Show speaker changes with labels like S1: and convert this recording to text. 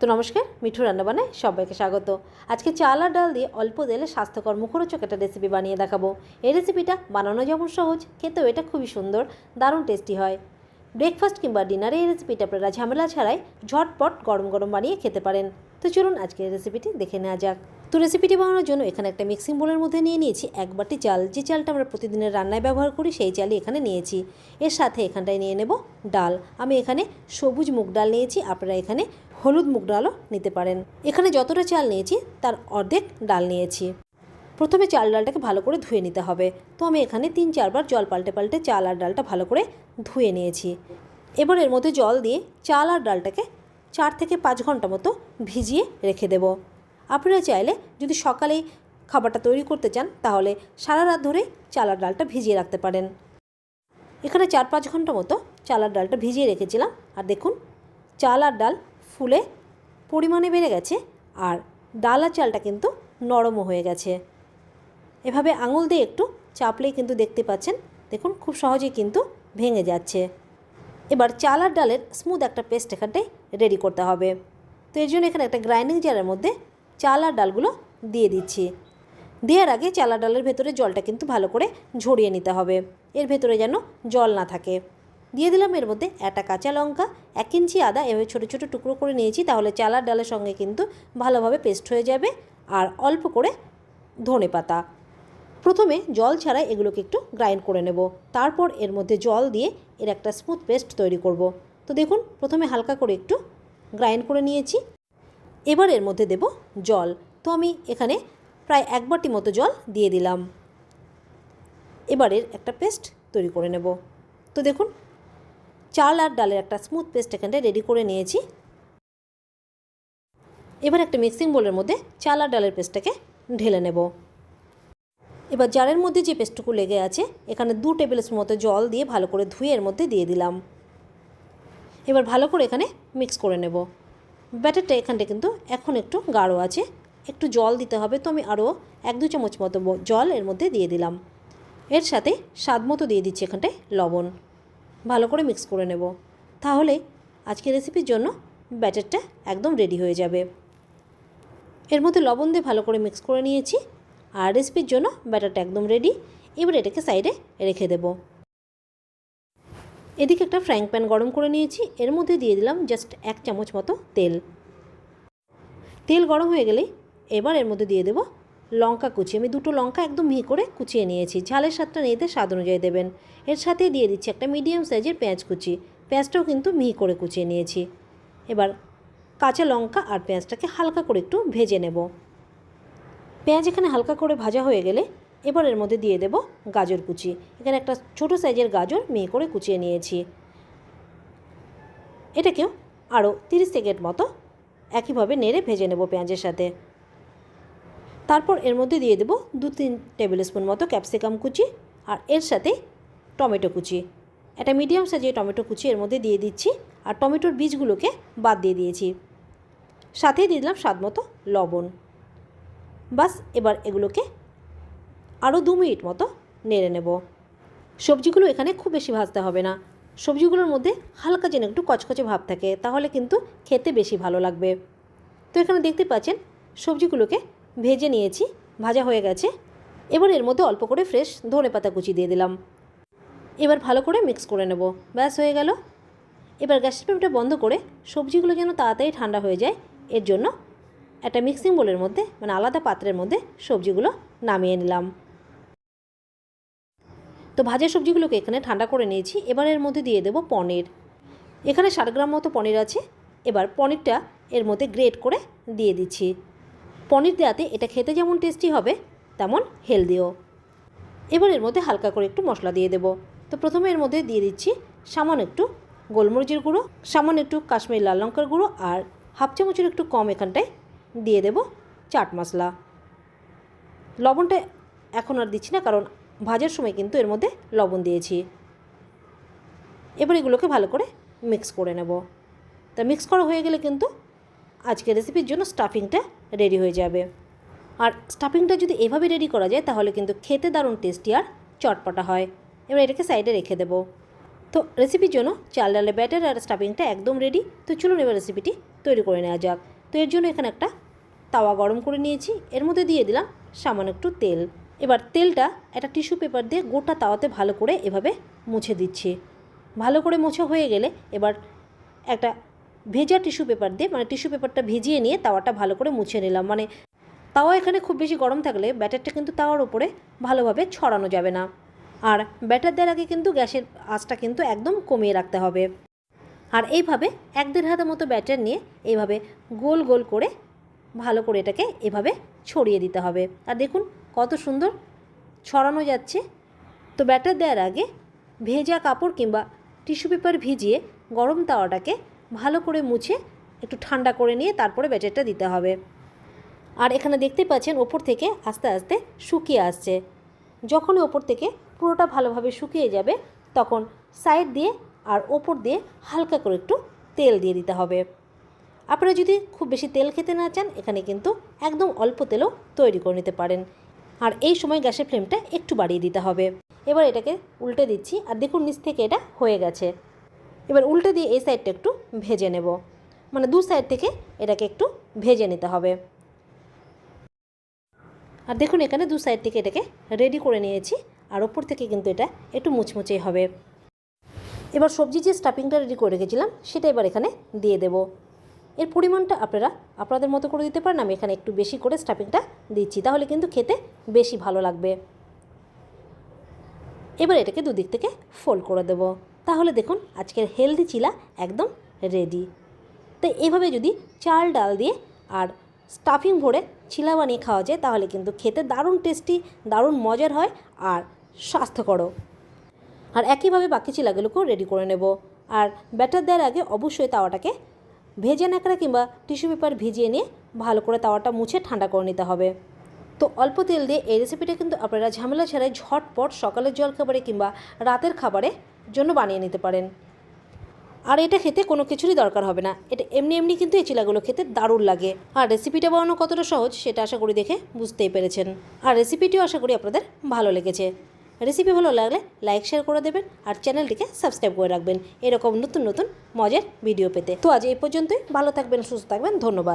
S1: তো নমস্কার, মিঠু রান্নাবানায় সবাইকে স্বাগত। আজকে চাল আর ডাল দিয়ে অল্প তেলে স্বাস্থ্যকর মুখরোচক একটা রেসিপি বানিয়ে দেখাবো। এই রেসিপিটা বানানো যেমন সহজ, খেতেও এটা খুবই সুন্দর, দারুণ টেস্টি হয়। ব্রেকফাস্ট কিংবা ডিনারে এই রেসিপিটা আপনারা ঝামেলা ছাড়াই ঝটপট গরম গরম বানিয়ে খেতে পারেন। তো চলুন আজকের রেসিপিটি দেখে নেওয়া যাক। তো রেসিপিটি বানানোর জন্য এখানে একটা মিক্সিং বোলের মধ্যে নিয়ে নিয়েছি। এক বাটি চাল, যে চালটা আমরা প্রতিদিনের রান্নায় ব্যবহার করি, সেই চালই এখানে নিয়েছি। এর সাথে এখানটায় নিয়ে নেব ডাল। আমি এখানে সবুজ মুগ ডাল নিয়েছি, আপনারা এখানে হলুদ মুগ ডালও নিতে পারেন। এখানে যতটা চাল নিয়েছি, তার অর্ধেক ডাল নিয়েছি। প্রথমে চাল ডালটাকে ভালো করে ধুয়ে নিতে হবে। তো আমি এখানে তিন চারবার জল পাল্টে পাল্টে চাল আর ডালটা ভালো করে ধুয়ে নিয়েছি। এবার এর মধ্যে জল দিয়ে চাল আর ডালটাকে চার থেকে পাঁচ ঘণ্টা মতো ভিজিয়ে রেখে দেব। আপনারা চাইলে যদি সকালেই খাবারটা তৈরি করতে চান, তাহলে সারা রাত ধরে চালার ডালটা ভিজিয়ে রাখতে পারেন। এখানে চার পাঁচ ঘণ্টা মতো চালার ডালটা ভিজিয়ে রেখেছিলাম। আর দেখুন চাল আর ডাল ফুলে পরিমাণে বেড়ে গেছে আর ডাল আর চালটা কিন্তু নরমও হয়ে গেছে। এভাবে আঙুল দিয়ে একটু চাপলেই কিন্তু দেখতে পাচ্ছেন, দেখুন খুব সহজেই কিন্তু ভেঙে যাচ্ছে। এবার চাল আর ডালের স্মুথ একটা পেস্ট এখানটায় রেডি করতে হবে। তো এর জন্য এখানে একটা গ্রাইন্ডিং জারের মধ্যে চাল আর ডালগুলো দিয়ে দিচ্ছি। দেওয়ার আগে চাল ডালের ভেতরে জলটা কিন্তু ভালো করে ঝরিয়ে নিতে হবে। এর ভেতরে যেন জল না থাকে। দিয়ে দিলাম এর মধ্যে একটা কাঁচা লঙ্কা, এক ইঞ্চি আদা, এভাবে ছোটো ছোটো টুকরো করে নিয়েছি তাহলে চাল আর ডালের সঙ্গে কিন্তু ভালোভাবে পেস্ট হয়ে যাবে আর অল্প করে ধনে পাতা। প্রথমে জল ছাড়া এগুলোকে একটু গ্রাইন্ড করে নেব। তারপর এর মধ্যে জল দিয়ে এর একটা স্মুথ পেস্ট তৈরি করব। তো দেখুন, প্রথমে হালকা করে একটু গ্রাইন্ড করে নিয়েছি। এবার এর মধ্যে দেব জল। তো আমি এখানে প্রায় এক বাটি মতো জল দিয়ে দিলাম। এবারের একটা পেস্ট তৈরি করে নেব। তো দেখুন, চাল আর ডালের একটা স্মুথ পেস্ট এখানটায় রেডি করে নিয়েছি। এবার একটা মিক্সিং বোলের মধ্যে চাল আর ডালের পেস্টটাকে ঢেলে নেব। এবার জারের মধ্যে যে পেস্টটুকু লেগে আছে, এখানে দু টেবিল স্পুন মতো জল দিয়ে ভালো করে ধুয়ে এর মধ্যে দিয়ে দিলাম। এবার ভালো করে এখানে মিক্স করে নেব। ব্যাটারটা এখানটা কিন্তু এখন একটু গাঢ় আছে। একটু জল দিতে হবে তো আমি আরও এক দু চামচ মতো জল এর মধ্যে দিয়ে দিলাম। এর সাথে স্বাদ মতো দিয়ে দিচ্ছি এখানটায় লবণ। ভালো করে মিক্স করে নেব। তাহলে আজকের রেসিপির জন্য ব্যাটারটা একদম রেডি হয়ে যাবে। এর মধ্যে লবণ দিয়ে ভালো করে মিক্স করে নিয়েছি। আর রেসিপির জন্য ব্যাটারটা একদম রেডি এবার এটাকে সাইডে রেখে দেব। এদিকে একটা ফ্রাইং প্যান গরম করে নিয়েছি। এর মধ্যে দিয়ে দিলাম জাস্ট এক চামচ মতো তেল। তেল গরম হয়ে গেলে এবার এর মধ্যে দিয়ে দেব লঙ্কা কুচি। আমি দুটো লঙ্কা একদম মিহি করে কুচিয়ে নিয়েছি। ঝালের স্বাদটা নিতে স্বাদ অনুযায়ী দেবেন। এর সাথে দিয়ে দিচ্ছি একটা মিডিয়াম সাইজের পেঁয়াজ কুচি। পেঁয়াজটাও কিন্তু মিহি করে কুচিয়ে নিয়েছি। এবার কাঁচা লঙ্কা আর পেঁয়াজটাকে হালকা করে একটু ভেজে নেব। পেঁয়াজ এখানে হালকা করে ভাজা হয়ে গেলে এবার এর মধ্যে দিয়ে দেব গাজর কুচি। এখানে একটা ছোট সাইজের গাজর মেয়ে করে কুচিয়ে নিয়েছি। এটাকেও আরও তিরিশ সেকেন্ড মতো একইভাবে নেড়ে ভেজে নেব পেঁয়াজের সাথে। তারপর এর মধ্যে দিয়ে দেব দু তিন টেবিল স্পুন মতো ক্যাপসিকাম কুচি আর এর সাথে টমেটো কুচি। একটা মিডিয়াম সাইজের টমেটো কুচি এর মধ্যে দিয়ে দিচ্ছি আর টমেটোর বীজগুলোকে বাদ দিয়ে দিয়েছি। সাথে দিয়ে দিলাম স্বাদ মতো লবণ। বাস, এবার এগুলোকে আরও দু মিনিট মতো নেড়ে নেব। সবজিগুলো এখানে খুব বেশি ভাজতে হবে না। সবজিগুলোর মধ্যে হালকা যেন একটু কচকচে ভাব থাকে, তাহলে কিন্তু খেতে বেশি ভালো লাগবে। তো এখানে দেখতে পাচ্ছেন, সবজিগুলোকে ভেজে নিয়েছি, ভাজা হয়ে গেছে। এবার এর মধ্যে অল্প করে ফ্রেশ ধনে পাতা কুচি দিয়ে দিলাম। এবার ভালো করে মিক্স করে নেব। ব্যাস, হয়ে গেল। এবার গ্যাসের ফ্লেমটা বন্ধ করে সবজিগুলো যেন তাড়াতাড়ি ঠান্ডা হয়ে যায়, এর জন্য একটা মিক্সিং বোলের মধ্যে মানে আলাদা পাত্রের মধ্যে সবজিগুলো নামিয়ে নিলাম। তো ভাজা সবজিগুলোকে এখানে ঠান্ডা করে নিয়েছি। এবার এর মধ্যে দিয়ে দেবো পনির। এখানে ষাট গ্রাম মতো পনির আছে। এবার পনিরটা এর মধ্যে গ্রেট করে দিয়ে দিচ্ছি। পনির দেওয়াতে এটা খেতে যেমন টেস্টি হবে, তেমন হেলদিও। এবার এর মধ্যে হালকা করে একটু মশলা দিয়ে দেবো। তো প্রথমে এর মধ্যে দিয়ে দিচ্ছি সামান্য একটু গোলমরিচের গুঁড়ো, সামান্য একটু কাশ্মীর লাল লঙ্কার গুঁড়ো আর হাফ চামচের একটু কম এখানটায় দিয়ে দেব চাট মশলা। লবণটা এখন আর দিচ্ছি না, কারণ ভাজার সময় কিন্তু এর মধ্যে লবণ দিয়েছি। এবার এগুলোকে ভালো করে মিক্স করে নেব। তা মিক্স করা হয়ে গেলে কিন্তু আজকের রেসিপির জন্য স্টাফিংটা রেডি হয়ে যাবে। আর স্টাফিংটা যদি এভাবে রেডি করা যায়, তাহলে কিন্তু খেতে দারুণ টেস্টি আর চটপটা হয়। এবার এটাকে সাইডে রেখে দেবো। তো রেসিপির জন্য চাল ডালে ব্যাটার আর স্টাফিংটা একদম রেডি তো চলুন এবার রেসিপিটি তৈরি করে নেওয়া যাক। তো এর জন্য এখানে একটা তাওয়া গরম করে নিয়েছি। এর মধ্যে দিয়ে দিলাম সামান্য একটু তেল। এবার তেলটা একটা টিস্যু পেপার দিয়ে গোটা তাওয়াতে ভালো করে এভাবে মুছে দিচ্ছি। ভালো করে মোছা হয়ে গেলে এবার একটা ভেজা টিস্যু পেপার দিয়ে মানে টিস্যু পেপারটা ভিজিয়ে নিয়ে তাওয়াটা ভালো করে মুছে নিলাম। মানে তাওয়া এখানে খুব বেশি গরম থাকলে ব্যাটারটা কিন্তু তাওয়ার উপরে ভালোভাবে ছড়ানো যাবে না। আর ব্যাটার দেওয়ার আগে কিন্তু গ্যাসের আঁচটা কিন্তু একদম কমিয়ে রাখতে হবে। আর এইভাবে এক দেড় হাতের মতো ব্যাটার নিয়ে এইভাবে গোল গোল করে ভালো করে এটাকে এভাবে ছড়িয়ে দিতে হবে। আর দেখুন কত সুন্দর ছড়ানো যাচ্ছে। তো ব্যাটার দেওয়ার আগে ভেজা কাপড় কিংবা টিস্যু পেপার ভিজিয়ে গরম তাওয়াটাকে ভালো করে মুছে একটু ঠান্ডা করে নিয়ে তারপরে ব্যাটারটা দিতে হবে। আর এখানে দেখতে পাচ্ছেন ওপর থেকে আস্তে আস্তে শুকিয়ে আসছে। যখনই ওপর থেকে পুরোটা ভালোভাবে শুকিয়ে যাবে, তখন সাইড দিয়ে আর ওপর দিয়ে হালকা করে একটু তেল দিয়ে দিতে হবে। আপনারা যদি খুব বেশি তেল খেতে না চান, এখানে কিন্তু একদম অল্প তেলও তৈরি করে নিতে পারেন। আর এই সময় গ্যাসের ফ্লেমটা একটু বাড়িয়ে দিতে হবে। এবার এটাকে উল্টে দিচ্ছি আর দেখুন নিচ থেকে এটা হয়ে গেছে। এবার উল্টে দিয়ে এই সাইডটা একটু ভেজে নেব। মানে দু সাইড থেকে এটাকে একটু ভেজে নিতে হবে। আর দেখুন এখানে দু সাইড থেকে এটাকে রেডি করে নিয়েছি আর ওপর থেকে কিন্তু এটা একটু মুচমুচেই হবে। এবার সবজি যে স্টাফিংটা রেডি করে রেখেছিলাম সেটা এবার এখানে দিয়ে দেব। এর পরিমাণটা আপনারা আপনাদের মতো করে দিতে পারেন, আমি এখানে একটু বেশি করে স্টাফিংটা দিচ্ছি। তাহলে কিন্তু খেতে বেশি ভালো লাগবে। এবার এটাকে দুদিক থেকে ফোল্ড করে দেব। তাহলে দেখুন, আজকের হেলদি চিলা একদম রেডি তো এভাবে যদি চাল, ডাল দিয়ে আর স্টাফিং ভরে চিলা বানিয়ে খাওয়া যায়, তাহলে কিন্তু খেতে দারুণ টেস্টি দারুণ মজার হয় আর স্বাস্থ্যকরও। আর একইভাবে বাকি চিলাগুলোকেও রেডি করে নেব। আর ব্যাটার দেওয়ার আগে অবশ্যই তাওয়াটাকে ভেজে নাকড়া কিংবা টিস্যু পেপার ভিজিয়ে নিয়ে ভালো করে তাওয়াটা মুছে ঠান্ডা করে নিতে হবে। তো অল্প তেল দিয়ে এই রেসিপিটা কিন্তু আপনারা ঝামেলা ছাড়াই ঝটপট সকালের জলখাবারে কিংবা রাতের খাবারে জন্য বানিয়ে নিতে পারেন। আর এটা খেতে কোনো কিছুরই দরকার হবে না। এটা এমনি এমনি কিন্তু এই চিলাগুলো খেতে দারুণ লাগে। আর রেসিপিটা বানানো কতটা সহজ সেটা আশা করি দেখে বুঝতেই পেরেছেন। আর রেসিপিটিও আশা করি আপনাদের ভালো লেগেছে। রেসিপি ভালো লাগলে লাইক শেয়ার করে দেবেন আর চ্যানেলটিকে সাবস্ক্রাইব করে রাখবেন। এরকম নতুন নতুন মজার ভিডিও পেতে। তো আজ এই পর্যন্তই। ভালো থাকবেন, সুস্থ থাকবেন। ধন্যবাদ।